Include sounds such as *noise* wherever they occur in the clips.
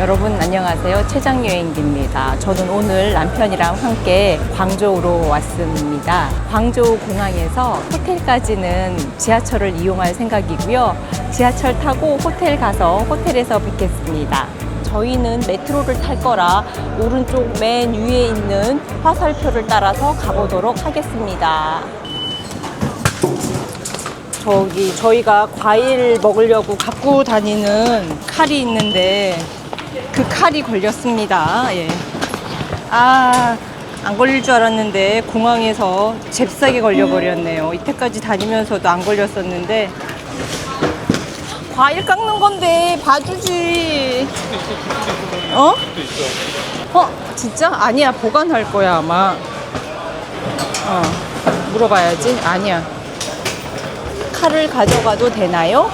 여러분 안녕하세요. 최장 여행기입니다. 저는 오늘 남편이랑 함께 광저우로 왔습니다. 광저우 공항에서 호텔까지는 지하철을 이용할 생각이고요. 지하철 타고 호텔 가서 호텔에서 뵙겠습니다. 저희는 메트로를 탈 거라 오른쪽 맨 위에 있는 화살표를 따라서 가보도록 하겠습니다. 저기 저희가 과일 먹으려고 갖고 다니는 칼이 있는데 그 칼이 걸렸습니다. 예. 아, 안 걸릴 줄 알았는데 공항에서 잽싸게 걸려버렸네요. 이때까지 다니면서도 안 걸렸었는데 과일 깎는 건데 봐주지. 어? 어, 진짜? 아니야, 보관할 거야, 아마. 어, 물어봐야지. 아니야. 칼을 가져가도 되나요?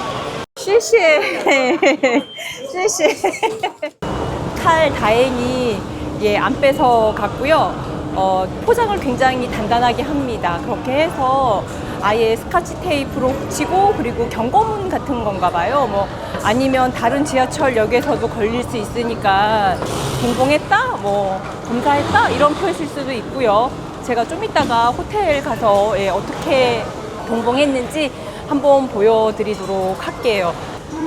실시해. *laughs* 실시해. *laughs* 칼 다행히 예, 안 뺏어 갔고요. 어, 포장을 굉장히 단단하게 합니다. 그렇게 해서 아예 스카치 테이프로 붙이고 그리고 경고문 같은 건가 봐요. 뭐 아니면 다른 지하철역에서도 걸릴 수 있으니까 공봉했다, 뭐 검사했다 이런 표시일 수도 있고요. 제가 좀 이따가 호텔 가서 예, 어떻게 동봉했는지 한번 보여드리도록 할게요.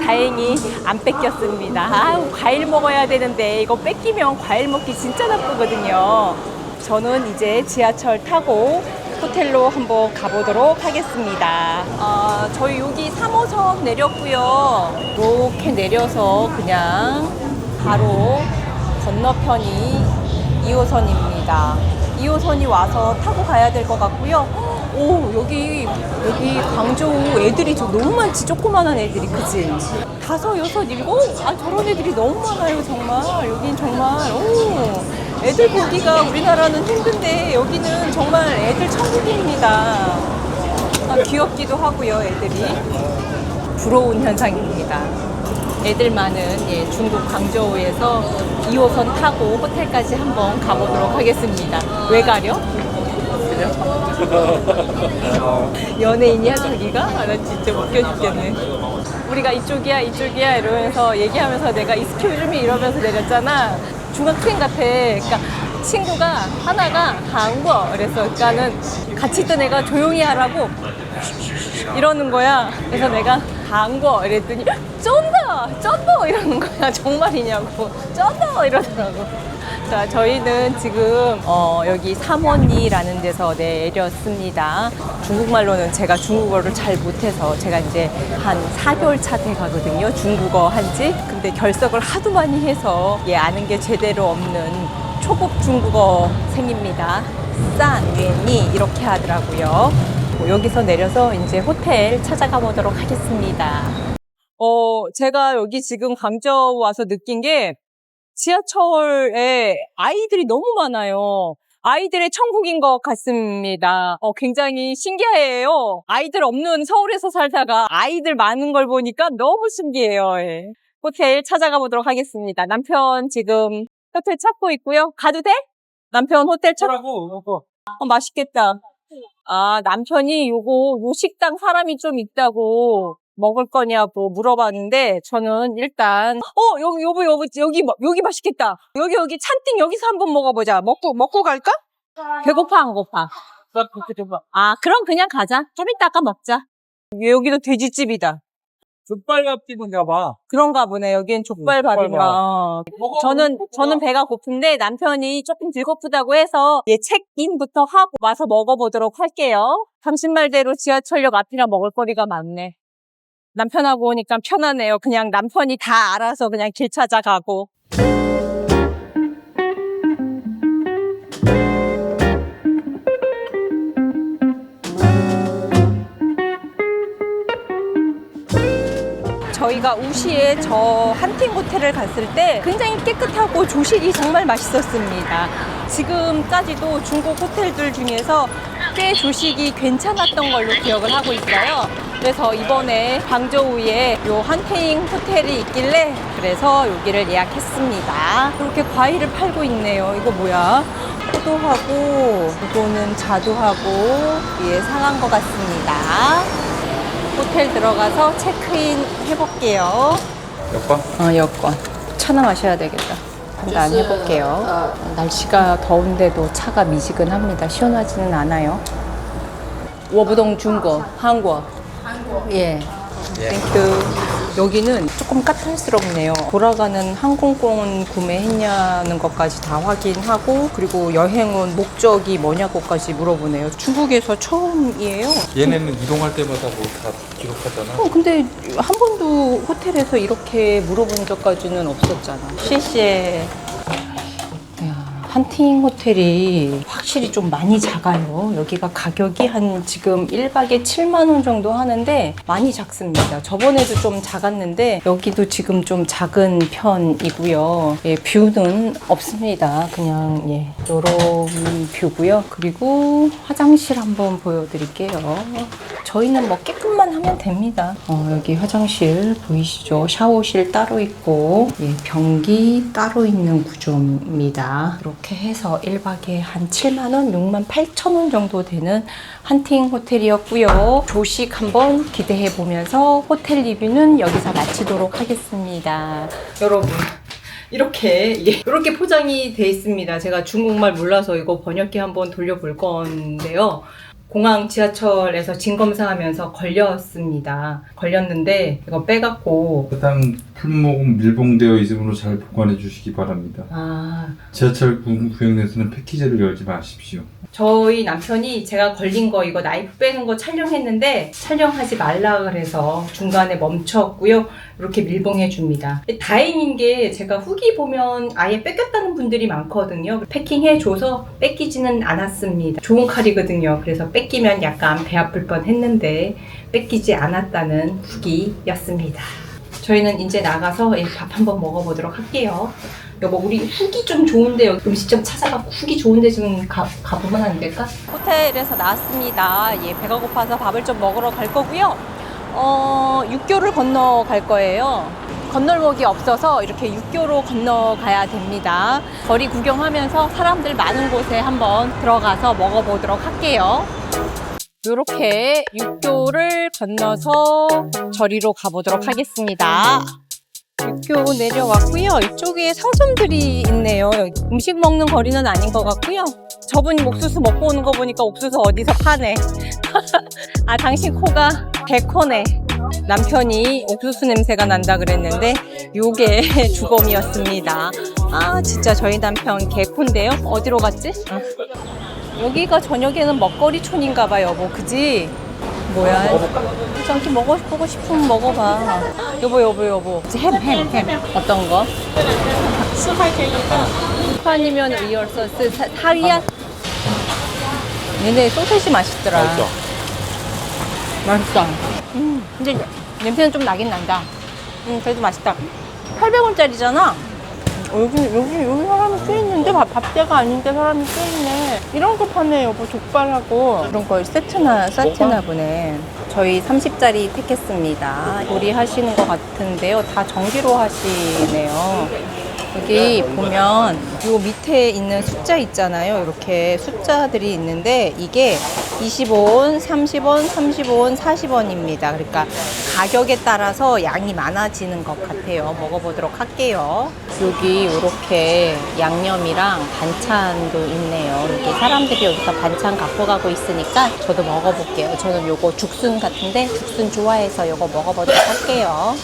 다행히 안 뺏겼습니다. 아우, 과일 먹어야 되는데 이거 뺏기면 과일 먹기 진짜 나쁘거든요. 저는 이제 지하철 타고 호텔로 한번 가보도록 하겠습니다. 아, 저희 여기 3호선 내렸고요. 이렇게 내려서 그냥 바로 건너편이 2호선입니다. 2호선이 와서 타고 가야 될 것 같고요. 오, 여기, 여기 광저우 애들이 저 너무 많지, 조그만한 애들이, 그치? 다섯, 여섯, 일곱? 아, 저런 애들이 너무 많아요, 정말. 여긴 정말, 오. 애들 보기가 우리나라는 힘든데, 여기는 정말 애들 천국입니다. 아, 귀엽기도 하고요, 애들이. 부러운 현상입니다. 애들 많은 예, 중국 광저우에서 2호선 타고 호텔까지 한번 가보도록 하겠습니다. 왜 가려? *laughs* 연예인이야 저기가? 아, 나 진짜 웃겨 죽겠네. 우리가 이쪽이야 이쪽이야 이러면서 얘기하면서 내가 익스큐즈미 이러면서 내렸잖아. 중학생 같아. 그러니까 친구가 하나가 한국어 그래서 그러니까는 같이 있던 애가 조용히 하라고 이러는 거야. 그래서 내가 한국어 이랬더니 쩐다 쩐다 이러는 거야. *laughs* 정말이냐고 쩐다 이러더라고. 자, 저희는 지금 어, 여기 삼원리라는 데서 내렸습니다. 중국말로는 제가 중국어를 잘 못해서 제가 이제 한 4개월 차 돼 가거든요. 중국어 한지. 근데 결석을 하도 많이 해서 예, 아는 게 제대로 없는 초급 중국어 생입니다. 싼, 웬이 이렇게 하더라고요. 뭐 여기서 내려서 이제 호텔 찾아가 보도록 하겠습니다. 어, 제가 여기 지금 광저우 와서 느낀 게 지하철에 아이들이 너무 많아요. 아이들의 천국인 것 같습니다. 어, 굉장히 신기해요. 아이들 없는 서울에서 살다가 아이들 많은 걸 보니까 너무 신기해요. 예. 호텔 찾아가 보도록 하겠습니다. 남편 지금 호텔 찾고 있고요. 가도 돼? 남편 호텔 찾, 라고 이거 어, 맛있겠다. 아, 남편이 요거, 요 식당 사람이 좀 있다고 먹을 거냐고 물어봤는데, 저는 일단, 어, 여기, 여보, 여보, 여기, 뭐- 여기 맛있겠다. 여기, 여기 찬띵 여기서 한번 먹어보자. 먹고, 먹고 갈까? 배고파, 안 고파? 좀 아, 그럼 그냥 가자. 좀 이따가 먹자. 여기도 돼지집이다. 족발갑집인가 봐. 그런가 보네. 여긴 족발밥인가. 어. 저는 저는 배가 고픈데 남편이 조금 덜 고프다고 해서 예 체크인부터 하고 와서 먹어보도록 할게요. 당신 말대로 지하철역 앞이라 먹을 거리가 많네. 남편하고 오니까 편하네요. 그냥 남편이 다 알아서 그냥 길 찾아가고. 저희가 우시에 저 한팅 호텔을 갔을 때 굉장히 깨끗하고 조식이 정말 맛있었습니다. 지금까지도 중국 호텔들 중에서 꽤 조식이 괜찮았던 걸로 기억을 하고 있어요. 그래서 이번에 광저우에 요 한팅 호텔이 있길래 그래서 여기를 예약했습니다. 이렇게 과일을 팔고 있네요. 이거 뭐야? 포도하고 이거는 자두하고 위에 상한 것 같습니다. 호텔 들어가서 체크인 해볼게요. 여권? 어, 여권. 자, 차나 마셔야 되겠다. 판단 해볼게요. 날씨가 더운데도 차가 미지근합니다. 시원하지는 않아요. 워부동 중고 한국. 예. 땡큐. 여기는 조금 까탈스럽네요. 돌아가는 항공권 구매했냐는 것까지 다 확인하고 그리고 여행은 목적이 뭐냐고까지 물어보네요. 중국에서 처음이에요. 얘네는 이동할 때마다 뭐 다 기록하잖아. 어, 근데 한 번도 호텔에서 이렇게 물어본 적까지는 없었잖아. 시시에 한팅 호텔이 확실히 좀 많이 작아요. 여기가 가격이 한 지금 1박에 7만 원 정도 하는데 많이 작습니다. 저번에도 좀 작았는데 여기도 지금 좀 작은 편이고요. 예, 뷰는 없습니다. 그냥 예, 요런 뷰고요. 그리고 화장실 한번 보여드릴게요. 저희는 뭐 깨끗만 하면 됩니다. 어, 여기 화장실 보이시죠? 샤워실 따로 있고 예, 변기 따로 있는 구조입니다. 이렇게 해서 1박에 한 7만 원, 6만 8천 원 정도 되는 한팅 호텔이었고요. 조식 한번 기대해 보면서 호텔 리뷰는 여기서 마치도록 하겠습니다. 여러분 이렇게 예, 이렇게 포장이 돼 있습니다. 제가 중국말 몰라서 이거 번역기 한번 돌려볼 건데요. 공항 지하철에서 진 검사하면서 걸렸습니다. 걸렸는데 이거 빼갖고 해당 품목은 밀봉되어 있으므로 잘 보관해 주시기 바랍니다. 아 지하철 구- 구역 내에서는 패키지를 열지 마십시오. 저희 남편이 제가 걸린 거 이거 나이프 빼는 거 촬영했는데 촬영하지 말라 그래서 중간에 멈췄고요. 이렇게 밀봉해 줍니다. 다행인 게 제가 후기 보면 아예 뺏겼다는 분들이 많거든요. 패킹해 줘서 뺏기지는 않았습니다. 좋은 칼이거든요. 그래서 뺏기면 약간 배 아플 뻔 했는데 뺏기지 않았다는 후기였습니다. 저희는 이제 나가서 예, 밥 한번 먹어보도록 할게요. 여보 우리 후기 좀 좋은데 음식점 찾아가 후기 좋은데 좀 가, 가보면 안 될까? 호텔에서 나왔습니다. 예, 배가 고파서 밥을 좀 먹으러 갈 거고요. 어, 육교를 건너 갈 거예요. 건널목이 없어서 이렇게 육교로 건너가야 됩니다. 거리 구경하면서 사람들 많은 곳에 한번 들어가서 먹어보도록 할게요. 이렇게 육교를 건너서 저리로 가보도록 하겠습니다. 육교 내려왔고요. 이쪽에 상점들이 있네요. 음식 먹는 거리는 아닌 것 같고요. 저분이 옥수수 먹고 오는 거 보니까 옥수수 어디서 파네. *laughs* 아, 당신 코가 개코네. 남편이 옥수수 냄새가 난다 그랬는데 요게 *laughs* 주범이었습니다. 아, 진짜 저희 남편 개콘데요. 어디로 갔지? 아. 여기가 저녁에는 먹거리촌인가 봐요, 뭐 그지? 뭐야? 저기 먹어 보고 싶으면 먹어봐. 여보, 여보, 여보. 햄, 햄, 햄. 어떤 거? 스파니면 리얼서스 사- 사리야? 얘네 소세지 맛있더라. 맛있어. 맛있다. 음, 근데 냄새는 좀 나긴 난다. 음, 그래도 맛있다. 800원짜리잖아. 여기, 여기, 여기 사람이 꽤 있는데, 밥, 밥대가 아닌데 사람이 꽤 있네. 이런 거 파네, 여보. 족발하고. 이런 거 세트나, 세트나 보네. 저희 30짜리 택했습니다. 요리하시는 것 같은데요. 다 전기로 하시네요. 여기 보면 요 밑에 있는 숫자 있잖아요. 이렇게 숫자들이 있는데 이게 25원, 30원, 35원, 40원입니다. 그러니까 가격에 따라서 양이 많아지는 것 같아요. 먹어보도록 할게요. 여기 이렇게 양념이랑 반찬도 있네요. 이렇게 사람들이 여기서 반찬 갖고 가고 있으니까 저도 먹어볼게요. 저는 요거 죽순 같은데 죽순 좋아해서 요거 먹어보도록 할게요.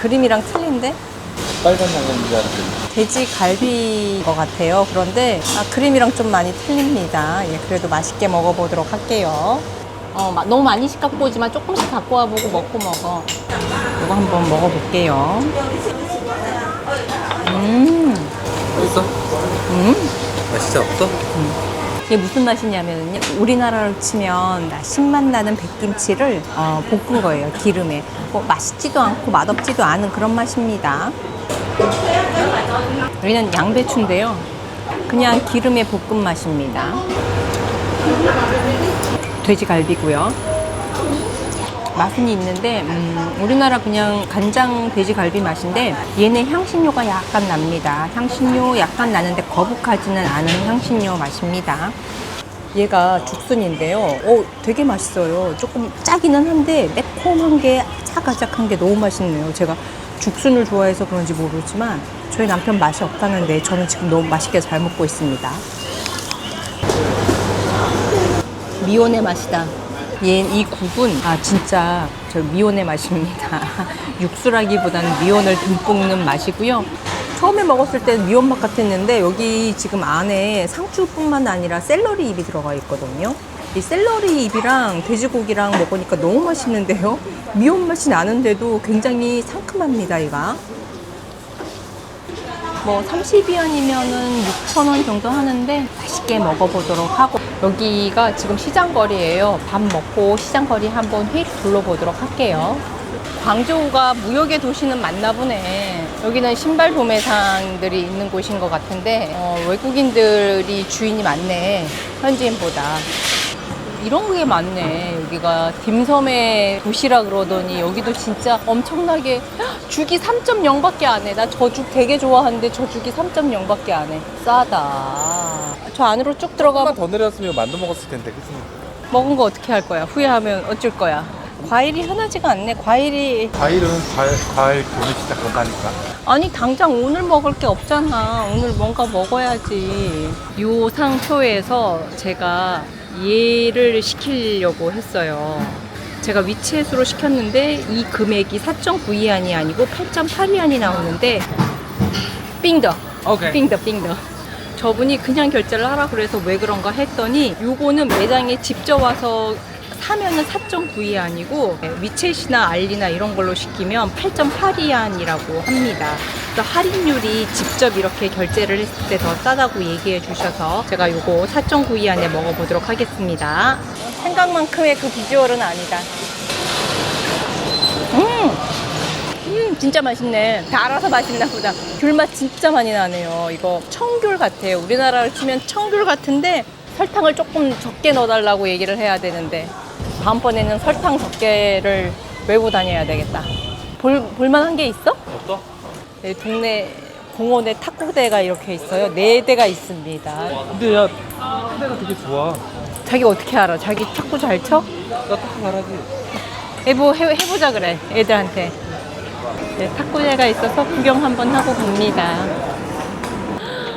그림이랑 틀린데? 빨간 양념인 줄 알았더니. 돼지 갈비인 것 같아요. 그런데 아, 그림이랑 좀 많이 틀립니다. 예, 그래도 맛있게 먹어보도록 할게요. 어, 마- 너무 많이 씩 갖고 오지만 조금씩 갖고 와보고 먹고 먹어. 이거 한번 먹어볼게요. 음, 맛있어? 음. 맛있어 없어? 이게 무슨 맛이냐면요. 우리나라로 치면 신맛 나는 백김치를 어, 볶은 거예요. 기름에. 뭐 맛있지도 않고 맛없지도 않은 그런 맛입니다. 여기는 양배추인데요. 그냥 기름에 볶은 맛입니다. 돼지갈비고요. 맛은 있는데 음, 우리나라 그냥 간장 돼지갈비 맛인데 얘는 향신료가 약간 납니다. 향신료 약간 나는데 거북하지는 않은 향신료 맛입니다. 얘가 죽순인데요. 어, 되게 맛있어요. 조금 짜기는 한데 매콤한 게 아작아작한 게 너무 맛있네요. 제가 죽순을 좋아해서 그런지 모르지만 저희 남편 맛이 없다는데 저는 지금 너무 맛있게 잘 먹고 있습니다. 미온의 맛이다. 얘, 이 국은 아 진짜 저 미온의 맛입니다. *laughs* 육수라기보다는 미온을 듬뿍 넣은 맛이고요. 처음에 먹었을 때는 미온 맛 같았는데 여기 지금 안에 상추뿐만 아니라 샐러리 잎이 들어가 있거든요. 이 샐러리 잎이랑 돼지고기랑 먹으니까 너무 맛있는데요. 미온 맛이 나는데도 굉장히 상큼합니다, 이가. 뭐 30위안이면은 6,000원 정도 하는데 맛있게 먹어보도록 하고 여기가 지금 시장거리예요. 밥 먹고 시장거리 한번 휙 둘러보도록 할게요. 광저우가 무역의 도시는 맞나 보네. 여기는 신발 도매상들이 있는 곳인 것 같은데 어, 외국인들이 주인이 많네. 현지인보다. 이런 게 많네. 여기가 딤섬의 도시라 그러더니 여기도 진짜 엄청나게 헉, 죽이 3.0밖에 안 해. 나 저 죽 되게 좋아하는데 저 죽이 3.0밖에 안 해. 싸다. 저 안으로 쭉 들어가 한번 더 내렸으면 만두 먹었을 텐데, 그치? 먹은 거 어떻게 할 거야? 후회하면 어쩔 거야? 과일이 흔하지가 않네. 과일이 과일은 과일, 과일 교류 시작한다니까. 아니 당장 오늘 먹을 게 없잖아. 오늘 뭔가 먹어야지. 요 상표에서 제가 얘를 시키려고 했어요. 제가 위챗으로 시켰는데 이 금액이 4.9위안이 아니고 8.8위안이 나오는데 삥더 오케이. 삥더 삥더 저분이 그냥 결제를 하라 그래서 왜 그런가 했더니 요거는 매장에 직접 와서 사면은 4.9위안이고 위챗이나 알리나 이런 걸로 시키면 8.8위안이라고 합니다. 그래서 할인율이 직접 이렇게 결제를 했을 때 더 싸다고 얘기해 주셔서 제가 요거 4.9위안에 먹어보도록 하겠습니다. 생각만큼의 그 비주얼은 아니다. 음! 음, 진짜 맛있네. 다 알아서 맛있나 보다. 귤맛 진짜 많이 나네요. 이거 청귤 같아요. 우리나라로 치면 청귤 같은데 설탕을 조금 적게 넣어달라고 얘기를 해야 되는데 다음번에는 설탕 적게를 외고 다녀야 되겠다. 볼, 볼만한 게 있어? 네, 동네 공원에 탁구대가 이렇게 있어요. 네 대가 있습니다. 근데 야, 탁구대가 되게 좋아. 자기 어떻게 알아? 자기 탁구 잘 쳐? 나 탁구 잘하지. 해보, 해, 해보자 그래 애들한테 네, 탁구대가 있어서 구경 한번 하고 갑니다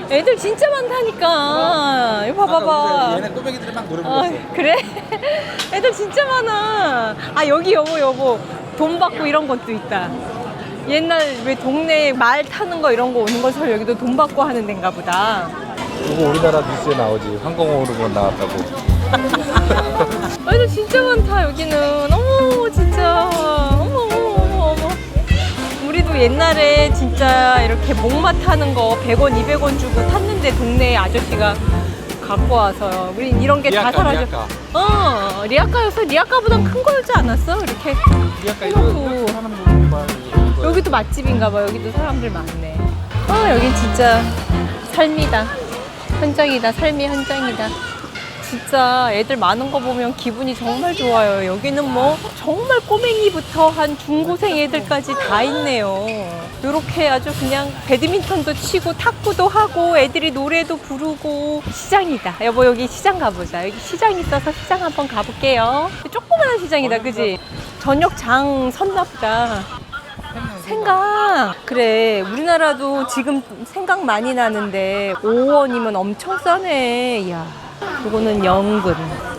애들 진짜 많다니까 이거 봐봐봐 얘네 꼬맹이들이 막 노래 아, 불렀어. 그래? *laughs* 애들 진짜 많아 아 여기 여보 여보 돈 받고 이런 것도 있다 옛날 왜 동네에 말 타는 거 이런 거 오는 것처럼 여기도 돈 받고 하는 데인가 보다 이거 우리나라 뉴스에 나오지. 항공호르몬 나왔다고. *laughs* 애들 진짜 많다 여기는 어머 진짜 어머 어머 어머 어머 우리도 옛날에 진짜 이렇게 목마 타는 거 100원 200원 주고 탔는데 동네 아저씨가 갖고 와서 우리 이런 게 다 리아카, 사라져 리아카. 어 리아카였어 리아카보단 큰 거였지 않았어 이렇게 약간 해놓고. 이거 말. 여기도 맛집인가 봐 여기도 사람들 많네 아 여긴 진짜 삶이다 현장이다 삶의 현장이다 진짜 애들 많은 거 보면 기분이 정말 좋아요. 여기는 뭐 정말 꼬맹이부터 한 중고생 애들까지 다 있네요. 이렇게 아주 그냥 배드민턴도 치고 탁구도 하고 애들이 노래도 부르고 시장이다. 여보 여기 시장 가보자. 여기 시장 있어서 시장 한번 가볼게요. 조그마한 시장이다, 그지? 저녁 장 섰나 보다. 생강 그래. 우리나라도 지금 생강 많이 나는데 5원이면 엄청 싸네. 이야 요거는 연근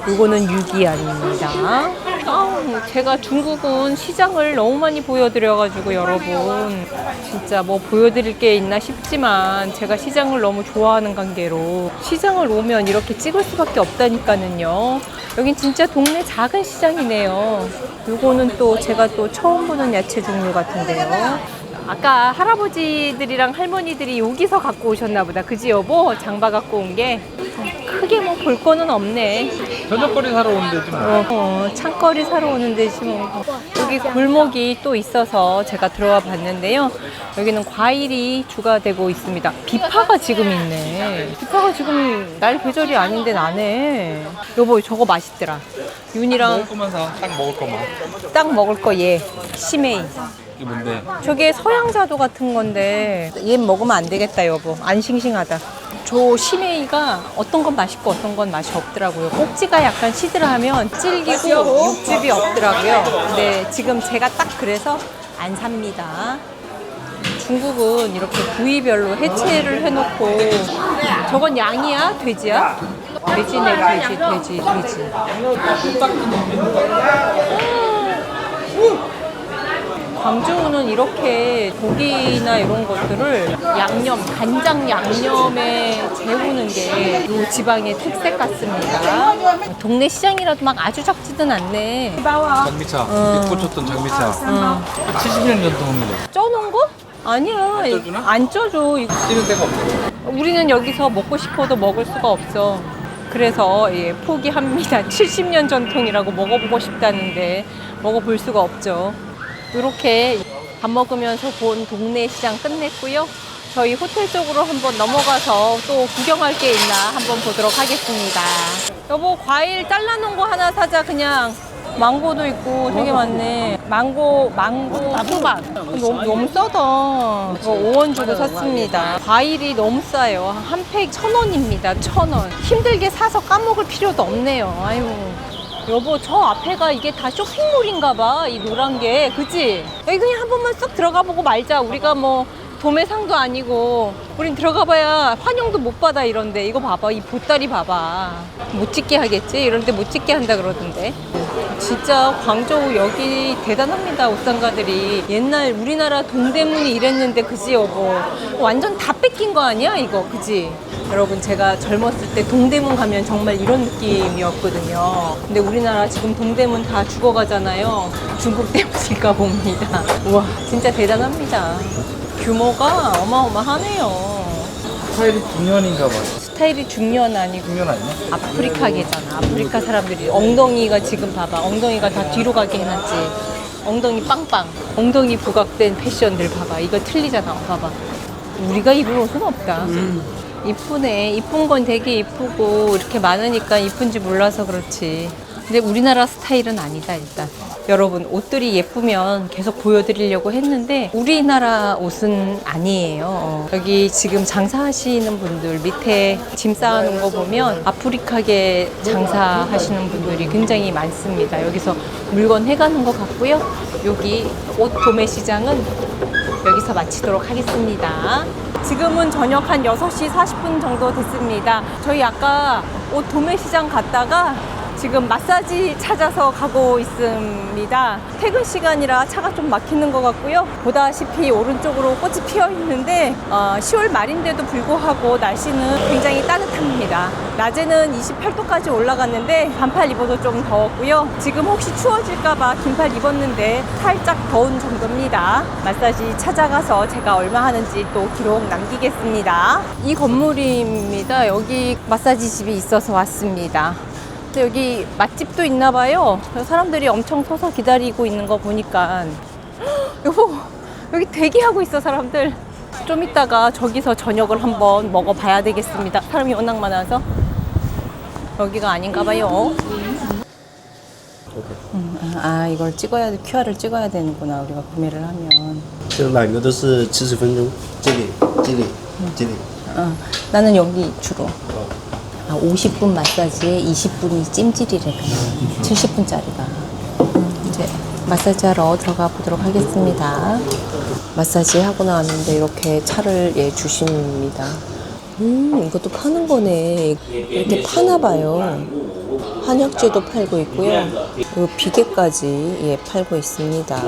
요거는 유기안입니다. 아, 제가 중국은 시장을 너무 많이 보여드려가지고 여러분. 진짜 뭐 보여드릴 게 있나 싶지만 제가 시장을 너무 좋아하는 관계로 시장을 오면 이렇게 찍을 수밖에 없다니까는요. 여긴 진짜 동네 작은 시장이네요. 요거는 또 제가 또 처음 보는 야채 종류 같은데요 아까 할아버지들이랑 할머니들이 여기서 갖고 오셨나 보다 그지 여보? 장바 갖고 온 게 크게 뭐 볼 거는 없네 저녁거리 사러 오는 데지 뭐. 어, 어, 창거리 사러 오는 데지 뭐. 여기 골목이 또 있어서 제가 들어와 봤는데요. 여기는 과일이 주가 되고 있습니다. 비파가 지금 있네. 비파가 지금 날 계절이 아닌데 나네. 여보 저거 맛있더라. 윤이랑 먹을 거만 사. 딱 먹을 거만. 딱 먹을 거 얘. 시메이. 이게 뭔데? 저게 서양자도 같은 건데 얘 먹으면 안 되겠다 여보. 안 싱싱하다. 저 시메이가 어떤 건 맛있고 어떤 건 맛이 없더라고요. 꼭지가 약간 시들하면 질기고 육즙이 없더라고요. 근데 지금 제가 딱 그래서 안 삽니다. 중국은 이렇게 부위별로 해체를 해놓고 저건 양이야? 돼지야? 돼지네 돼지 돼지 돼지 광저우는 이렇게 고기나 이런 것들을 양념, 간장 양념에 재우는 게 이 지방의 특색 같습니다. 동네 시장이라도 막 아주 적지는 않네. 장미차. 어. 이 꽂혔던 장미차. 어. 70년 전통입니다. 쪄놓은 거? 아니야. 쪄주나? 안 쪄줘. 이거 뛰는 데가 없네. 우리는 여기서 먹고 싶어도 먹을 수가 없어. 그래서 예, 포기합니다. *laughs* 70년 전통이라고 먹어보고 싶다는데 먹어볼 수가 없죠. 이렇게 밥 먹으면서 본 동네 시장 끝냈고요. 저희 호텔 쪽으로 한번 넘어가서 또 구경할 게 있나 한번 보도록 하겠습니다. 여보 과일 잘라놓은 거 하나 사자 그냥. 망고도 있고 되게 많네. 망고, 망고, 수박. 너무, 너무 싸다. 이거 5원 주고 샀습니다. 과일이 너무 싸요. 한 팩 천 원입니다. 천 원. 힘들게 사서 까먹을 필요도 없네요. 아유. 여보, 저 앞에가 이게 다 쇼핑몰인가 봐. 이 노란 게. 그치? 여기 그냥 한 번만 쏙 들어가 보고 말자. 우리가 뭐 도매상도 아니고 우린 들어가 봐야 환영도 못 받아 이런데. 이거 봐봐 이 보따리 봐봐. 못 찍게 하겠지? 이런데 못 찍게 한다 그러던데. 진짜 광저우 여기 대단합니다 옷상가들이. 옛날 우리나라 동대문이 이랬는데 그지 여보? 완전 다 뺏긴 거 아니야 이거? 그지? 여러분 제가 젊었을 때 동대문 가면 정말 이런 느낌이었거든요. 근데 우리나라 지금 동대문 다 죽어가잖아요. 중국 때문일까 봅니다. 우와 진짜 대단합니다 규모가 어마어마하네요 스타일이 중년인가 봐. 스타일이 중년 아니고 중년 아니야? 아프리카계잖아. 아프리카 사람들이 엉덩이가 지금 봐봐. 엉덩이가 다 뒤로 가게 해놨지. 엉덩이 빵빵. 엉덩이 부각된 패션들 봐봐. 이거 틀리잖아. 봐봐. 우리가 입을 옷은 없다. 이쁘네. 이쁜 건 되게 이쁘고 이렇게 많으니까 이쁜지 몰라서 그렇지. 근데 우리나라 스타일은 아니다 일단. 여러분 옷들이 예쁘면 계속 보여드리려고 했는데 우리나라 옷은 아니에요. 어, 여기 지금 장사하시는 분들 밑에 짐 쌓아놓은 거 보면 아프리카계 장사하시는 분들이 굉장히 많습니다. 여기서 물건 해가는 것 같고요. 여기 옷 도매 시장은 여기서 마치도록 하겠습니다. 지금은 저녁 한 6시 40분 정도 됐습니다. 저희 아까 옷 도매 시장 갔다가 지금 마사지 찾아서 가고 있습니다. 퇴근 시간이라 차가 좀 막히는 것 같고요. 보다시피 오른쪽으로 꽃이 피어 있는데 어, 10월 말인데도 불구하고 날씨는 굉장히 따뜻합니다. 낮에는 28도까지 올라갔는데 반팔 입어도 좀 더웠고요. 지금 혹시 추워질까봐 긴팔 입었는데 살짝 더운 정도입니다. 마사지 찾아가서 제가 얼마 하는지 또 기록 남기겠습니다. 이 건물입니다. 여기 마사지 집이 있어서 왔습니다. 근데 여기 맛집도 있나 봐요. 사람들이 엄청 서서 기다리고 있는 거 보니까 *gasps* 여보 여기 대기하고 있어 사람들. 좀 이따가 저기서 저녁을 한번 먹어봐야 되겠습니다. 사람이 워낙 많아서 여기가 아닌가 봐요. 음, 아 이걸 찍어야 QR을 찍어야 되는구나 우리가 구매를 하면. 这两个都是七十分钟，这里、这里、这里。 어, 나는 여기 주로. 아, 50분 마사지에 20분이 찜질이래, 그냥. 70분짜리가. 이제 마사지 하러 들어가 보도록 하겠습니다. 마사지 하고 나왔는데 이렇게 차를 예, 주십니다. 음, 이것도 파는 거네. 이렇게 파나 봐요. 한약재도 팔고 있고요. 그리고 비계까지 예, 팔고 있습니다.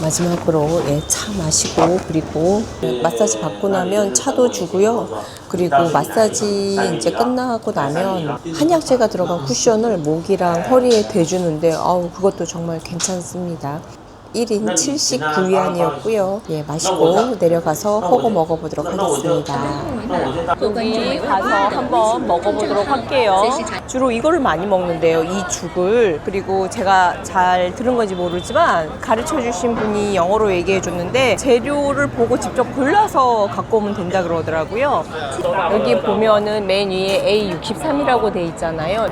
마지막으로 예, 차 마시고 그리고 마사지 받고 나면 차도 주고요. 그리고 마사지 이제 끝나고 나면 한약재가 들어간 쿠션을 목이랑 허리에 대주는데 아우 그것도 정말 괜찮습니다. 1인 79위안이었고요. 예, 마시고 내려가서 호거 먹어보도록 하겠습니다. 여기 가서 한번 먹어보도록 할게요. 주로 이거를 많이 먹는데요. 이 죽을. 그리고 제가 잘 들은 건지 모르지만 가르쳐 주신 분이 영어로 얘기해 줬는데 재료를 보고 직접 골라서 갖고 오면 된다 그러더라고요. 여기 보면은 맨 위에 A63이라고 돼 있잖아요.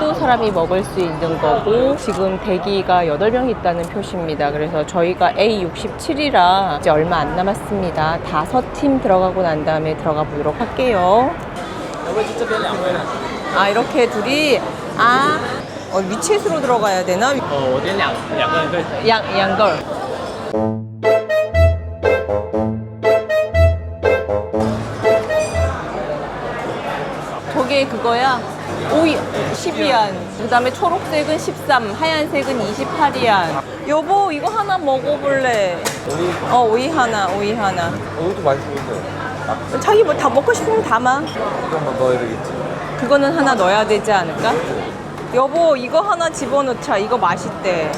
또 사람이 먹을 수 있는 거고 지금 대기가 8명 있다는 표시입니다. 그래서 그래서 저희가 A67이라 이제 얼마 안 남았습니다. 다섯 팀 들어가고 난 다음에 들어가 보도록 할게요. 아 이렇게 둘이 아 어, 위챗으로 들어가야 되나? 呃，我点两两个人对。양 양걸. 저게 그거야. 오이 12안. 그 다음에 초록색은 13, 하얀색은 28이안. 여보 이거 하나 먹어볼래? 오이, 어 오이 하나, 오이 하나. 오이도. 아, 자기 뭐 다 먹고 싶으면 담아. 이것만 넣어야 되겠지. 그거는 하나 넣어야 되지 않을까? 여보 이거 하나 집어넣자. 이거 맛있대.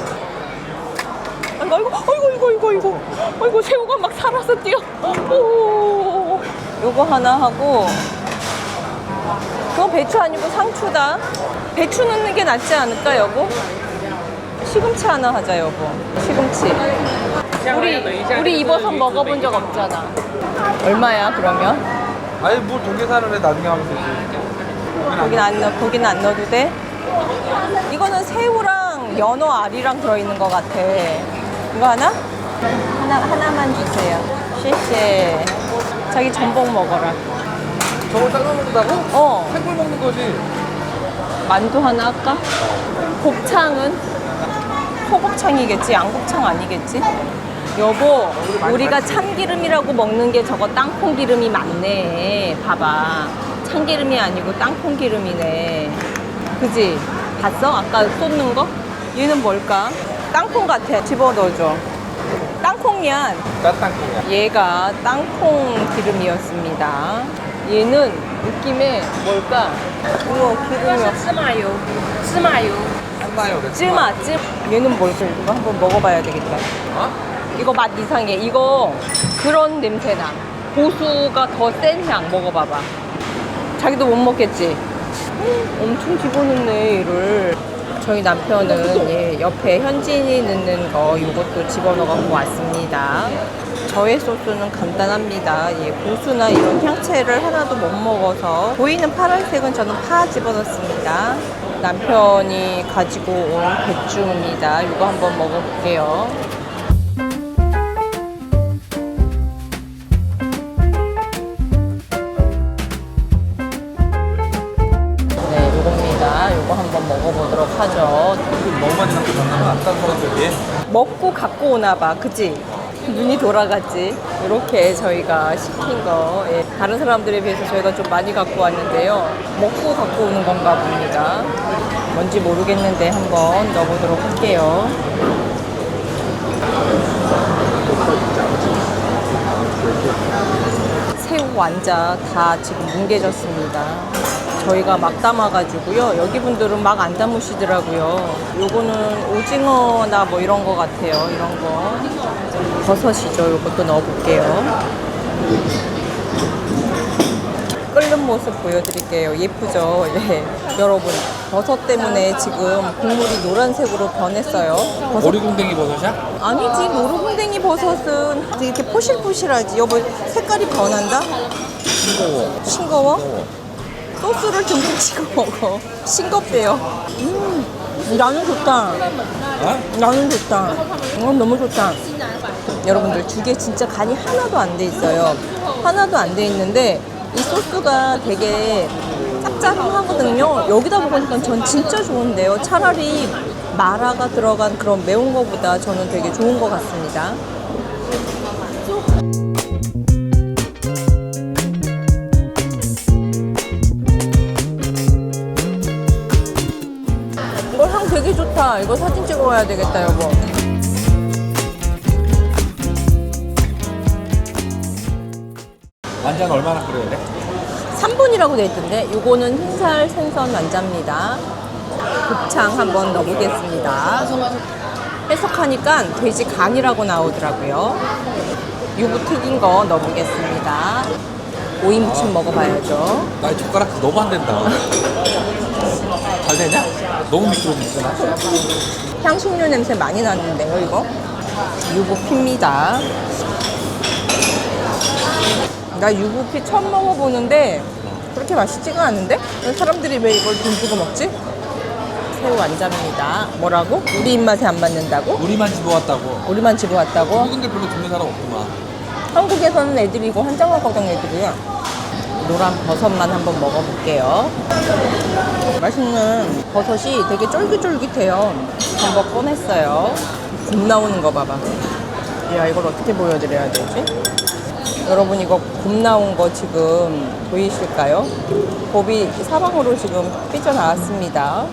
아이고 아이고 아이고 이거 이거 이거 아이고 새우가 막 살아서 뛰어. 오. 요거 하나 하고 그건 배추 아니고 상추다. 배추 넣는 게 낫지 않을까 여보? 시금치 하나 하자 여보. 시금치. 우리 우리 이 버섯 먹어본 적 없잖아. 얼마야 그러면? 아니 뭘 동계산을 해 나중에 하면 되지. 거긴 안 넣, 거기는 안 넣어도 돼? 이거는 새우랑 연어 알이랑 들어있는 것 같아. 이거 하나? 하나, 하나만 주세요. 시시. 자기 전복 먹어라. 저걸 딱 넣는다고? 어, 생굴 먹는 거지. 만두 하나 할까? 곱창은? 소곱창이겠지? 양곱창 아니겠지? 여보, 우리가 참기름이라고 먹는 게 저거 땅콩 기름이 맞네. 봐봐. 참기름이 아니고 땅콩 기름이네. 그지? 봤어? 아까 쏟는 거? 얘는 뭘까? 땅콩 같아. 집어 넣어줘. 땅콩이야. 딴땅콩이야. 얘가 땅콩 기름이었습니다. 얘는 느낌에 뭘까? 우와, 기름이 없어. 한마요. 그래. 찌마, 찌. 얘는 뭘까? 이거 한번 먹어봐야 되겠다. 어? 이거 맛 이상해. 이거 그런 냄새 나. 고수가 더 센 향 먹어봐봐. 자기도 못 먹겠지? 음, 엄청 집어넣네, 얘를. 저희 남편은 예, 옆에 현진이 넣는 거 이것도 집어넣어 갖고 왔습니다. 저의 소스는 간단합니다. 예, 고수나 이런 향채를 하나도 못 먹어서 보이는 파란색은 저는 파 집어넣습니다. 남편이 가지고 온 배추입니다. 이거 한번 먹어볼게요. 네, 요겁니다. 요거 한번 먹어보도록 하죠. 먹고 갖고 오나 봐. 그치? 눈이 돌아갔지. 이렇게 저희가 시킨 거, 예, 다른 사람들에 비해서 저희가 좀 많이 갖고 왔는데요. 먹고 갖고 오는 건가 봅니다. 뭔지 모르겠는데 한번 넣어보도록 할게요. 새우 완자 다 지금 뭉개졌습니다. 저희가 막 담아가지고요. 여기 분들은 막 안 담으시더라고요. 요거는 오징어나 뭐 이런 거 같아요. 이런 거. 버섯이죠. 요것도 넣어볼게요. 끓는 모습 보여드릴게요. 예쁘죠? 예. 여러분, 버섯 때문에 지금 국물이 노란색으로 변했어요. 버섯 오리궁뎅이 버섯이야? 아니지 모루궁뎅이 버섯은 이렇게 포실포실하지 여보 색깔이 변한다? 싱거워. 싱거워? 소스를 듬뿍 찍어 먹어. 싱겁대요. 음 나는 좋다. 어? 나는 좋다. 이건 너무 좋다. 여러분들 죽에 진짜 간이 하나도 안 돼 있어요. 하나도 안 돼 있는데 이 소스가 되게 짭짤하거든요. 여기다 먹으니까 전 진짜 좋은데요. 차라리 마라가 들어간 그런 매운 거보다 저는 되게 좋은 것 같습니다 이거 사진 찍어야 되겠다 여보. 완자는 얼마나 끓여야 돼? 3분이라고 돼 있던데? 요거는 흰살 생선 완자입니다. 곱창 한번 넣어보겠습니다. 해석하니까 돼지 간이라고 나오더라고요. 유부 튀긴 거 넣어보겠습니다 오이 무침 먹어봐야죠 나이 젓가락 너무 안 된다. 잘 되냐? 너무 미끄러지잖아. 향신료 냄새 많이 나는데요 이거 유부 피입니다 나 유부피 처음 먹어보는데 그렇게 맛있지가 않은데? 왜 사람들이 왜 이걸 돈 주고 먹지? 새우 완자입니다 뭐라고? 우리 입맛에 안 맞는다고? 우리만 집어왔다고. 우리만 집어왔다고? 한국인들 별로 듣는 사람 없구만. 한국에서는 애들이 이거 환장하거든 애들이 노란 버섯만 한번 먹어볼게요 맛있는 버섯이 되게 쫄깃쫄깃해요 한번 꺼냈어요 굽 나오는 거 봐봐 야 이걸 어떻게 보여드려야 되지? 여러분 이거 곰 나온 거 지금 보이실까요? 곱이 사방으로 지금 삐져나왔습니다.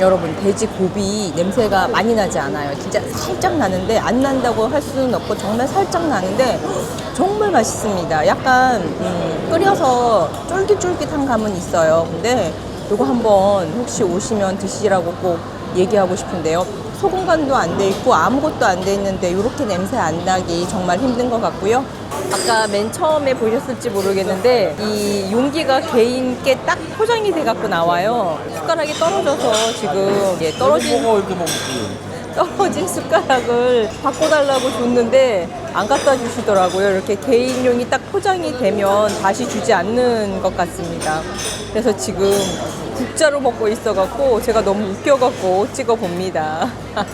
여러분 돼지 곱이 냄새가 많이 나지 않아요. 진짜 살짝 나는데 안 난다고 할 수는 없고 정말 살짝 나는데 정말 맛있습니다. 약간 음, 끓여서 쫄깃쫄깃한 감은 있어요. 근데 이거 한번 혹시 오시면 드시라고 꼭 얘기하고 싶은데요. 소금 간도 안 돼 있고 아무것도 안 돼 있는데 이렇게 냄새 안 나기 정말 힘든 것 같고요. 아까 맨 처음에 보셨을지 모르겠는데 이 용기가 개인께 딱 포장이 돼 갖고 나와요. 숟가락이 떨어져서 지금 예, 떨어진. 떨어진 숟가락을 바꿔달라고 줬는데 안 갖다 주시더라고요. 이렇게 개인용이 딱 포장이 되면 다시 주지 않는 것 같습니다. 그래서 지금 국자로 먹고 있어갖고 제가 너무 웃겨갖고 찍어봅니다. *laughs*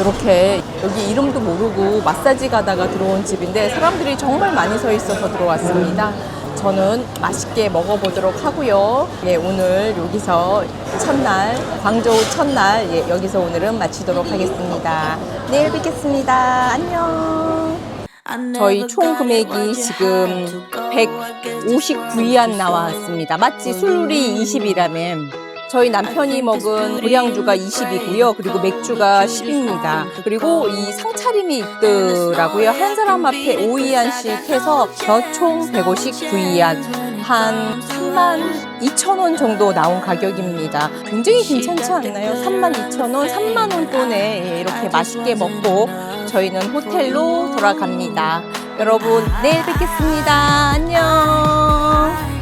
이렇게 여기 이름도 모르고 마사지 가다가 들어온 집인데 사람들이 정말 많이 서 있어서 들어왔습니다. 저는 맛있게 먹어보도록 하고요. 예, 오늘 여기서 첫날, 광저우 첫날, 예, 여기서 오늘은 마치도록 하겠습니다. 내일 뵙겠습니다. 안녕. 저희 총 금액이 지금 159위안 나왔습니다. 맞지? 술이 20이라면. 저희 남편이 먹은 고량주가 20이고요. 그리고 맥주가 10입니다. 그리고 이 상차림이 있더라고요. 한 사람 앞에 5위안씩 해서 저총 159위안. 한 3만 2천 원 정도 나온 가격입니다. 굉장히 괜찮지 않나요? 3만 2천 원, 3만 원 돈에 이렇게 맛있게 먹고 저희는 호텔로 돌아갑니다. 여러분, 내일 뵙겠습니다. 안녕.